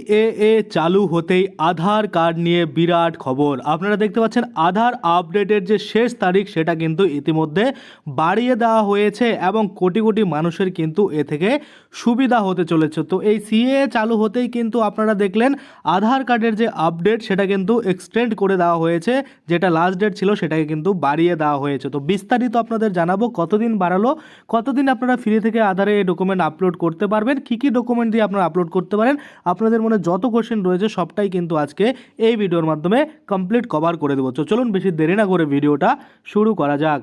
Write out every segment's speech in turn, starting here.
CAA চালু হতেই আধার card নিয়ে বিরাট খবর। আপনারা দেখতে পাচ্ছেন, আধার আপডেটের যে শেষ তারিখ, সেটা কিন্তু ইতিমধ্যে বাড়িয়ে দেওয়া হয়েছে এবং কোটি কোটি মানুষের কিন্তু এ থেকে সুবিধা হতে চলেছে। তো এই সিএএ চালু হতেই কিন্তু আপনারা দেখলেন আধার কার্ডের যে আপডেট সেটা কিন্তু এক্সটেন্ড করে দেওয়া হয়েছে। যেটা লাস্ট ডেট ছিল সেটাকে কিন্তু বাড়িয়ে দেওয়া হয়েছে। তো বিস্তারিত আপনাদের জানাব কতদিন বাড়ালো, কতদিন আপনারা ফ্রি থেকে আধারে এই ডকুমেন্ট আপলোড করতে পারবেন, কী কী ডকুমেন্ট দিয়ে আপনারা আপলোড করতে পারেন, আপনাদের মনে যত কোশ্চেন রয়েছে সবটাই কিন্তু আজকে এই ভিডিওর মাধ্যমে কমপ্লিট কভার করে দেবো। তো চলুন বেশি দেরি না করে ভিডিওটা শুরু করা যাক।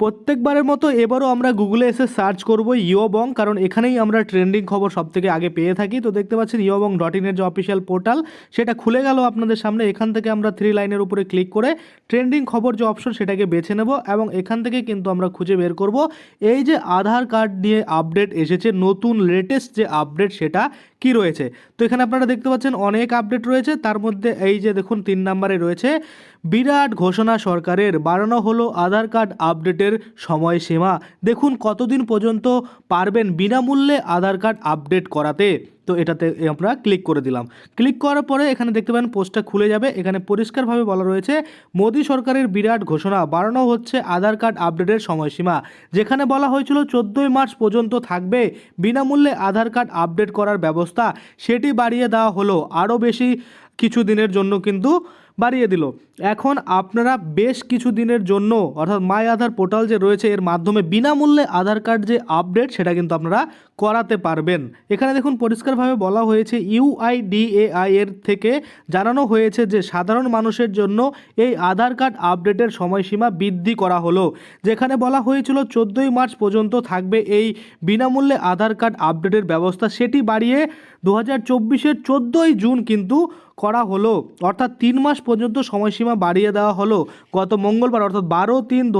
প্রত্যেকবারের মতো এবারও আমরা গুগলে এসে সার্চ করব ইয়োবং কারণ এখানেই আমরা ট্রেন্ডিং খবর সব থেকে আগে পেয়ে থাকি। তো দেখতে পাচ্ছেন ইয়োবং ডট ইনের যে অফিসিয়াল পোর্টাল সেটা খুলে গেল আপনাদের সামনে। এখান থেকে আমরা থ্রি লাইনের উপরে ক্লিক করে ট্রেন্ডিং খবর যে অপশন সেটাকে বেছে নেব এবং এখান থেকে কিন্তু আমরা খুঁজে বের করব। এই যে আধার কার্ড নিয়ে আপডেট এসেছে, নতুন লেটেস্ট যে আপডেট সেটা কি রয়েছে? তো এখানে আপনারা দেখতে পাচ্ছেন অনেক আপডেট রয়েছে। তার মধ্যে এই যে দেখুন, তিন নম্বরে রয়েছে, বিরাট ঘোষণা সরকারের, বাড়ানো হলো আধার কার্ড আপডেটের সময়সীমা। দেখুন কতদিন পর্যন্ত পারবেন বিনামূল্যে আধার কার্ড আপডেট করাতে। তো এটাতে আমরা ক্লিক করে দিলাম। ক্লিক করার পরে এখানে দেখতে পাবেন পোস্টটা খুলে যাবে। এখানে পরিষ্কারভাবে বলা রয়েছে, মোদী সরকারের বিরাট ঘোষণা, বাড়ানো হচ্ছে আধার কার্ড আপডেটের সময়সীমা, যেখানে বলা হয়েছিল চোদ্দোই মার্চ পর্যন্ত থাকবে। বিনামূল্যে আধার কার্ড আপডেট করার ব্যবস্থা, সেটি বাড়িয়ে দেওয়া হলো। আরও বেশি কিছু দিনের জন্য কিন্তু বাড়িয়ে দিল। এখন আপনারা বেশ কিছু দিনের জন্য, অর্থাৎ মাই আধার পোর্টাল যে রয়েছে, এর মাধ্যমে বিনামূল্যে আধার কার্ড যে আপডেট, সেটা কিন্তু আপনারা করাতে পারবেন। এখানে দেখুন, পরিষ্কারভাবে বলা হয়েছে ইউআইডিএআই এর থেকে জানানো হয়েছে যে, সাধারণ মানুষের জন্য এই আধার কার্ড আপডেটের সময়সীমা বৃদ্ধি করা হলো। যেখানে বলা হয়েছিল, চোদ্দোই মার্চ পর্যন্ত থাকবে এই বিনামূল্যে আধার কার্ড আপডেটের ব্যবস্থা। সেটি বাড়িয়ে দু হাজার চব্বিশের চোদ্দোই জুন কিন্তু করা হলো। অর্থাৎ তিন মাস পর্যন্ত সময়সীমা বাড়িয়ে দেওয়া হলো গত মঙ্গলবার অর্থাৎ বারো তিন দু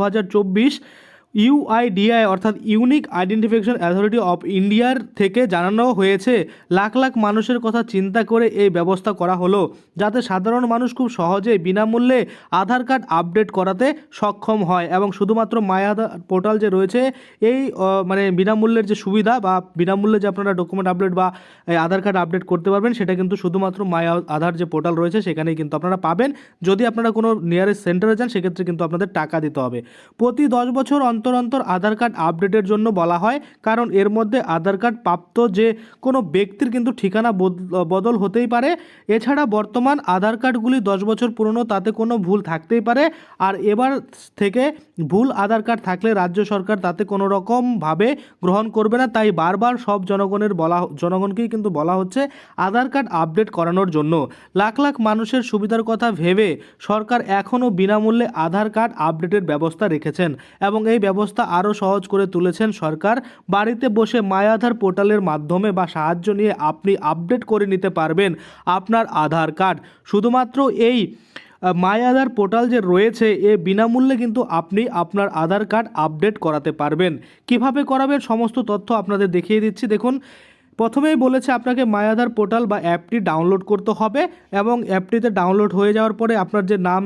ইউআইডিআই, অর্থাৎ ইউনিক আইডেন্টিফিকেশন অ্যাথরিটি অফ ইন্ডিয়ার থেকে জানানো হয়েছে। লাখ লাখ মানুষের কথা চিন্তা করে এই ব্যবস্থা করা হলো, যাতে সাধারণ মানুষ খুব সহজে বিনামূল্যে আধার কার্ড আপডেট করাতে সক্ষম হয়। এবং শুধুমাত্র আধার পোর্টাল যে রয়েছে, এই মানে বিনামূল্যের যে সুবিধা বা বিনামূল্যে যে আপনারা ডকুমেন্ট আপডেট বা আধার কার্ড আপডেট করতে পারবেন, সেটা কিন্তু শুধুমাত্র মাই আধার যে পোর্টাল রয়েছে, সেখানেই কিন্তু আপনারা পাবেন। যদি আপনারা কোনো নিয়ারেস্ট সেন্টারে যান, সেক্ষেত্রে কিন্তু আপনাদের টাকা দিতে হবে। প্রতি দশ বছর অন্তর অন্তর আধার কার্ড আপডেটের জন্য বলা হয়, কারণ এর মধ্যে আধার কার্ড প্রাপ্ত যে কোনো ব্যক্তির কিন্তু ঠিকানা বদ- বদল হতেই পারে। এছাড়া বর্তমান আধার কার্ডগুলি দশ বছর পুরনো, তাতে কোনো ভুল থাকতেই পারে। আর এবার থেকে ভুল আধার কার্ড থাকলে রাজ্য সরকার তাতে কোনো রকমভাবে গ্রহণ করবে না। তাই বারবার সব জনগণের বলা জনগণকেই কিন্তু বলা হচ্ছে আধার কার্ড আপডেট করানোর জন্য। লাখ লাখ মানুষের সুবিধার কথা ভেবে সরকার এখনও বিনামূল্যে আধার কার্ড আপডেটের ব্যবস্থা রেখেছেন এবং এই ব্যবস্থা আরও সহজ করে তুলেছেন সরকার। বাড়িতে বসে মাই আধার পোর্টালের মাধ্যমে বা সাহায্য নিয়ে আপনি আপডেট করে নিতে পারবেন আপনার আধার কার্ড। শুধুমাত্র এই মাই আধার পোর্টাল যে রয়েছে, এ বিনামূল্যে কিন্তু আপনি আপনার আধার কার্ড আপডেট করাতে পারবেন। কীভাবে করাবেন সমস্ত তথ্য আপনাদের দেখিয়ে দিচ্ছি। দেখুন প্রথমেই বলেছে আপনাকে মায়াধার পোর্টাল বা অ্যাপটি ডাউনলোড করতে হবে এবং অ্যাপটিতে ডাউনলোড হয়ে যাওয়ার পরে আপনার যে নাম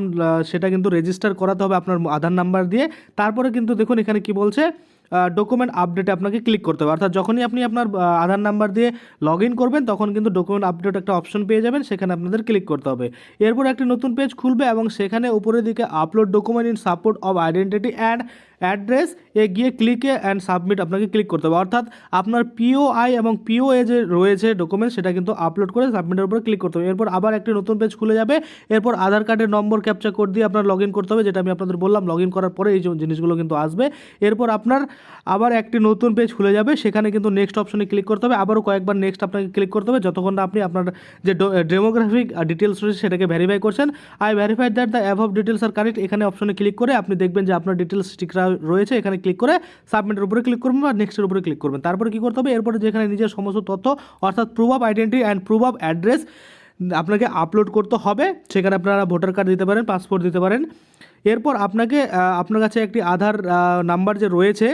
সেটা কিন্তু রেজিস্টার করাতে হবে আপনার আধার নাম্বার দিয়ে। তারপরে কিন্তু দেখুন এখানে কি বলছে ডকুমেন্ট আপডেটে আপনাকে ক্লিক করতে হবে। অর্থাৎ যখনই আপনি আপনার আধার নাম্বার দিয়ে লগ ইন করবেন, তখন কিন্তু ডকুমেন্ট আপডেট একটা অপশন পেয়ে যাবেন, সেখানে আপনাদের ক্লিক করতে হবে। এরপর একটি নতুন পেজ খুলবে এবং সেখানে উপরের দিকে upload document in support of identity and address এ গিয়ে ক্লিকে অ্যান্ড সাবমিট আপনাকে ক্লিক করতে হবে। অর্থাৎ আপনার পিওআই এবং পিওএ যে রয়েছে ডকুমেন্ট সেটা কিন্তু আপলোড করে সাবমিটের উপরে ক্লিক করতে হবে। এরপর আবার একটি নতুন পেজ খুলে যাবে। এরপর আধার কার্ডের নম্বর ক্যাপচার কোড দিয়ে আপনার লগ ইন করতে হবে, যেটা আমি আপনাদের বললাম। লগ ইন করার পরে এই জিনিসগুলো কিন্তু আসবে। এরপর আপনার আবার একটি নতুন পেজ খুলে যাবে, সেখানে কিন্তু নেক্সট অপশনে ক্লিক করতে হবে, আবারও কয়েকবার নেক্সট আপনাকে ক্লিক করতে হবে, যতক্ষণ না আপনি আপনার যে ডেমোগ্রাফিক ডিটেলস রয়েছে সেটাকে ভেরিফাই করছেন। I verified that the above details are correct এখানে অপশনে ক্লিক করে আপনি দেখবেন যে আপনার ডিটেলস ঠিকরা রয়েছে, এখানে ক্লিক করে সাবমিটের উপরে ক্লিক করবেন বা নেক্সটের উপরে ক্লিক করবেন। তারপরে কী করতে হবে? এরপরে যেখানে নিজের সমস্ত তথ্য, অর্থাৎ proof of identity and proof of address আপনাকে আপলোড করতে হবে, সেখানে আপনারা ভোটার কার্ড দিতে পারেন পাসপোর্ট দিতে পারেন। এরপর আপনাকে আপনার কাছে একটি আধার নাম্বার যে রয়েছে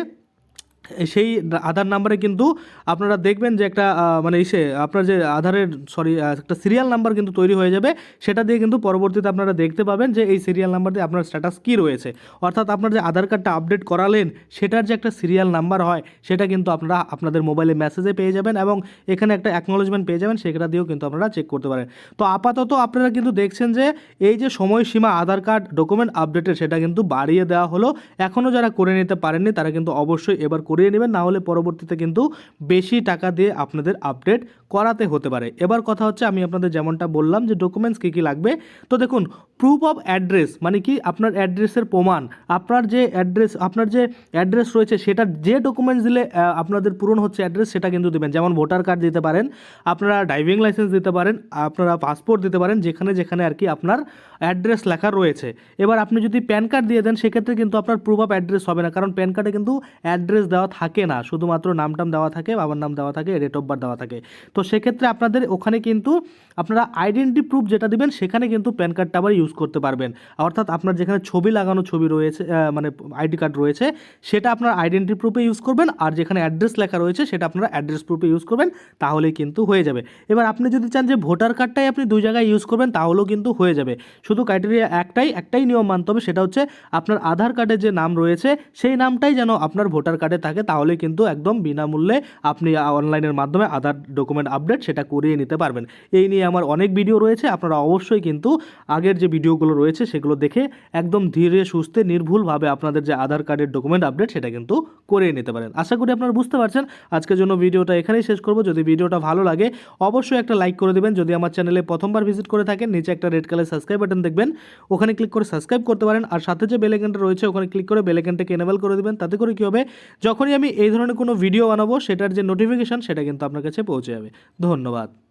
সেই আধার নাম্বারে কিন্তু আপনারা দেখবেন যে একটা মানে ইসে, আপনার যে আধারের সরি একটা সিরিয়াল নাম্বার কিন্তু তৈরি হয়ে যাবে। সেটা দিয়ে কিন্তু পরবর্তীতে আপনারা দেখতে পাবেন যে এই সিরিয়াল নাম্বার দিয়ে আপনার স্ট্যাটাস কী রয়েছে। অর্থাৎ আপনার যে আধার কার্ডটা আপডেট করালেন, সেটার যে একটা সিরিয়াল নাম্বার হয়, সেটা কিন্তু আপনারা আপনাদের মোবাইলে মেসেজে পেয়ে যাবেন এবং এখানে একটা অ্যাকনোলজমেন্ট পেয়ে যাবেন, সেটা দিয়েও কিন্তু আপনারা চেক করতে পারেন। তো আপাতত আপনারা কিন্তু দেখছেন যে এই যে সময়সীমা আধার কার্ড ডকুমেন্ট আপডেটের সেটা কিন্তু বাড়িয়ে দেওয়া হলো। এখনও যারা করে নিতে পারেননি, তারা কিন্তু অবশ্যই এবার করিয়ে নেবেন না হলে পরবর্তীতে কিন্তু বেশি টাকা দিয়ে আপনাদের আপডেট করাতে হতে পারে। এবার কথা হচ্ছে আমি আপনাদের যেমনটা বললাম যে ডকুমেন্টস কী কী লাগবে। তো দেখুন প্রুফ অফ অ্যাড্রেস মানে কি? আপনার অ্যাড্রেসের প্রমাণ, আপনার যে অ্যাড্রেস আপনার যে অ্যাড্রেস রয়েছে সেটা যে ডকুমেন্টস দিলে আপনাদের পূরণ হচ্ছে অ্যাড্রেস সেটা কিন্তু দেবেন। যেমন ভোটার কার্ড দিতে পারেন, আপনারা ড্রাইভিং লাইসেন্স দিতে পারেন, আপনারা পাসপোর্ট দিতে পারেন, যেখানে যেখানে আর কি আপনার অ্যাড্রেস লেখা রয়েছে। এবার আপনি যদি প্যান কার্ড দিয়ে দেন, সেক্ষেত্রে কিন্তু আপনার প্রুফ অফ অ্যাড্রেস হবে না। কারণ প্যান কার্ডে কিন্তু অ্যাড্রেস দেওয়া থাকে না। শুধুমাত্র নামটাম দেওয়া থাকে, বাবার নাম দেওয়া থাকে ডেট অফ বার্থ দেওয়া থাকে। তো সেক্ষেত্রে আপনাদের ওখানে কিন্তু আপনারা আইডেন্টি প্রুফ যেটা দিবেন, সেখানে কিন্তু প্যান কার্ডটা আবার ইউজ করতে পারবেন। অর্থাৎ আপনার যেখানে ছবি লাগানো ছবি রয়েছে মানে আইডি কার্ড রয়েছে, সেটা আপনার আইডেন্টি প্রুফে ইউজ করবেন, আর যেখানে অ্যাড্রেস লেখা রয়েছে, সেটা আপনারা অ্যাড্রেস প্রুফে ইউজ করবেন, তাহলেই কিন্তু হয়ে যাবে। এবার আপনি যদি চান যে ভোটার কার্ডটাই আপনি দুই জায়গায় ইউজ করবেন, তাহলেও কিন্তু হয়ে যাবে। শুধু ক্রাইটেরিয়া একটাই একটাই নিয়ম মানতে হবে, সেটা হচ্ছে আপনার আধার কার্ডে যে নাম রয়েছে, সেই নামটাই যেন আপনার ভোটার কার্ডে থাকে তাহলে কিন্তু একদম বিনামূল্যে আপনি অনলাইনের মাধ্যমে আধার ডকুমেন্ট আপডেট সেটা করিয়ে নিতে পারবেন। এই নিয়ে আমার অনেক ভিডিও রয়েছে, আপনারা অবশ্যই কিন্তু আগের যে ভিডিওগুলো রয়েছে সেগুলো দেখে একদম ধীরে সুস্থে নির্ভুলভাবে আপনাদের যে আধার কার্ডের ডকুমেন্ট আপডেট সেটা কিন্তু করিয়ে নিতে পারেন। আশা করি আপনারা বুঝতে পারছেন, আজকের জন্য ভিডিওটা এখানেই শেষ করব। যদি ভিডিওটা ভালো লাগে, অবশ্যই একটা লাইক করে দেবেন। যদি আমার চ্যানেলে প্রথমবার ভিজিট করে থাকেন, নিচে একটা রেড কালার সাবস্ক্রাইব বাটন দেখবেন, ওখানে ক্লিক করে সাবস্ক্রাইব করতে পারেন। আর সাথে যে বেলেকেনটা রয়েছে, ওখানে ক্লিক করে বেলেকেনটাকে এনেবল করে দেবেন। তাতে করে কী হবে? যখনই আমি এই ধরনের কোনো ভিডিও বানাবো, সেটার যে নোটিফিকেশান সেটা কিন্তু আপনার কাছে পৌঁছে যাবে। ধন্যবাদ।